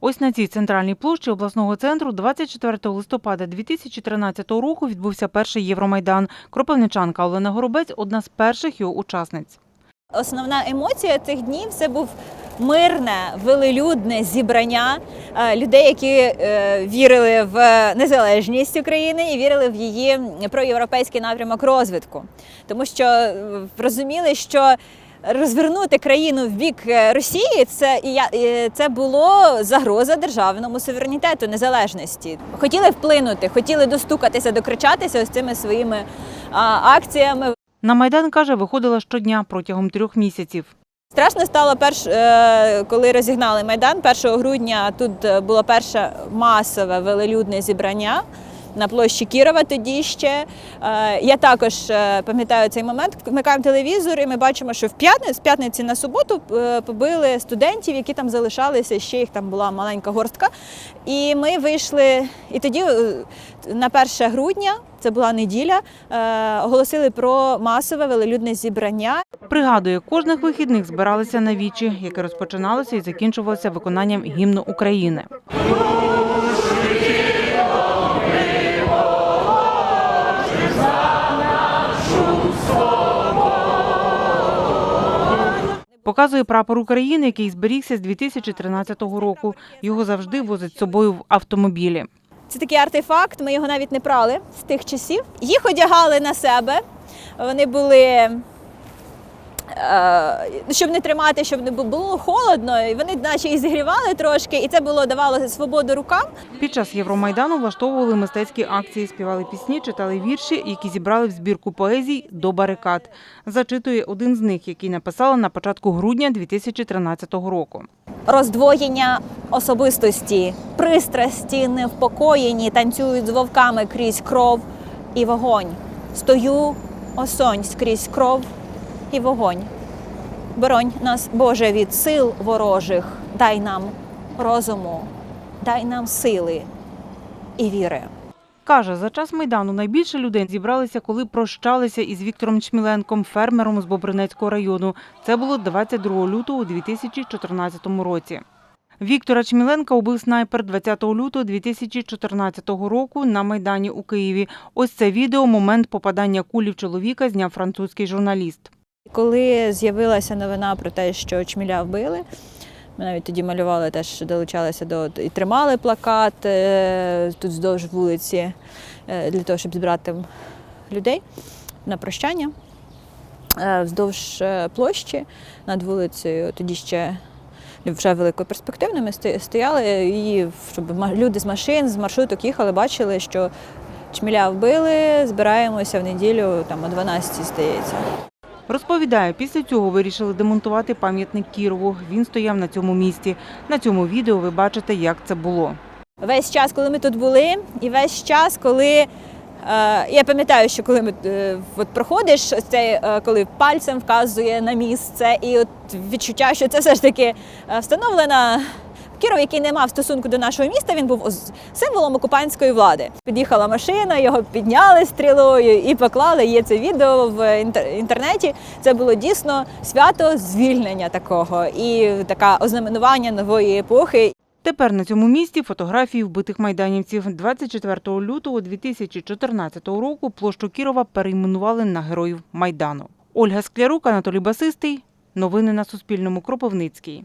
Ось на цій центральній площі обласного центру 24 листопада 2013 року відбувся перший Євромайдан. Кропивничанка Олена Горобець – одна з перших його учасниць. Основна емоція цих днів це був мирне, велелюдне зібрання е, людей, які е, вірили в незалежність України і вірили в її проєвропейський напрямок розвитку, тому що е, розуміли, що розвернути країну в бік е, Росії це і я- це було загроза державному суверенітету, незалежності. Хотіли вплинути, хотіли достукатися, докричатися ось цими своїми а, акціями. На Майдан, каже, виходила щодня протягом трьох місяців. Страшно стало перш, е, коли розігнали майдан. 1 грудня тут е, було перше масове велелюдне зібрання на площі Кірова. Тоді ще Е, я також е, пам'ятаю цей момент. Вмикаємо телевізор, і ми бачимо, що в п'ятницю з п'ятниці на суботу е, побили студентів, які там залишалися. Ще їх там була маленька горстка. І ми вийшли. І тоді на 1 грудня, це була неділя, оголосили про масове велелюдне зібрання. Пригадує, кожних вихідних збиралися на вічі, яке розпочиналося і закінчувалося виконанням гімну України. Показує прапор України, який зберігся з 2013 року. Його завжди возить з собою в автомобілі. Це такий артефакт, ми його навіть не прали з тих часів. Їх одягали на себе. Вони були, щоб не тримати, щоб не було холодно. І вони наче і зігрівали трошки, і це було давало свободу рукам. Під час Євромайдану влаштовували мистецькі акції, співали пісні, читали вірші, які зібрали в збірку поезій до барикад. Зачитує один з них, який написала на початку грудня 2013 року. Роздвоєння особистості, пристрасті, невпокоєні, танцюють з вовками крізь кров і вогонь. Стою осонь скрізь кров і вогонь. Боронь нас, Боже, від сил ворожих, дай нам розуму, дай нам сили і віри. Каже, за час Майдану найбільше людей зібралися, коли прощалися із Віктором Чміленком, фермером з Бобринецького району. Це було 22 лютого у 2014 році. Віктора Чміленка убив снайпер 20 лютого 2014 року на Майдані у Києві. Ось це відео – момент попадання кулі в чоловіка зняв французький журналіст. Коли з'явилася новина про те, що Чміля вбили, ми навіть тоді малювали, теж долучалися до і тримали плакат е, тут вздовж вулиці е, для того, щоб зібрати людей на прощання. Е, Вздовж площі над вулицею, тоді ще вже великоперспективними сто- стояли, і щоб люди з машин, з маршруток їхали, бачили, що Чміля вбили, збираємося в неділю там о 12 здається. Розповідає, після цього вирішили демонтувати пам'ятник Кірову. Він стояв на цьому місці. На цьому відео ви бачите, як це було. Весь час, коли ми тут були, і весь час, коли е, я пам'ятаю, що коли ми е, от проходиш, цей, е, коли пальцем вказує на місце, і от відчуття, що це все ж таки встановлена. Кіров, який не мав стосунку до нашого міста, він був символом окупантської влади. Під'їхала машина, його підняли стрілою і поклали. Є це відео в інтер- інтернеті. Це було дійсно свято звільнення такого і таке ознаменування нової епохи. Тепер на цьому місці фотографії вбитих майданівців. 24 лютого 2014 року площу Кірова перейменували на героїв Майдану. Ольга Склярук, Анатолій Басистий. Новини на Суспільному. Кропивницький.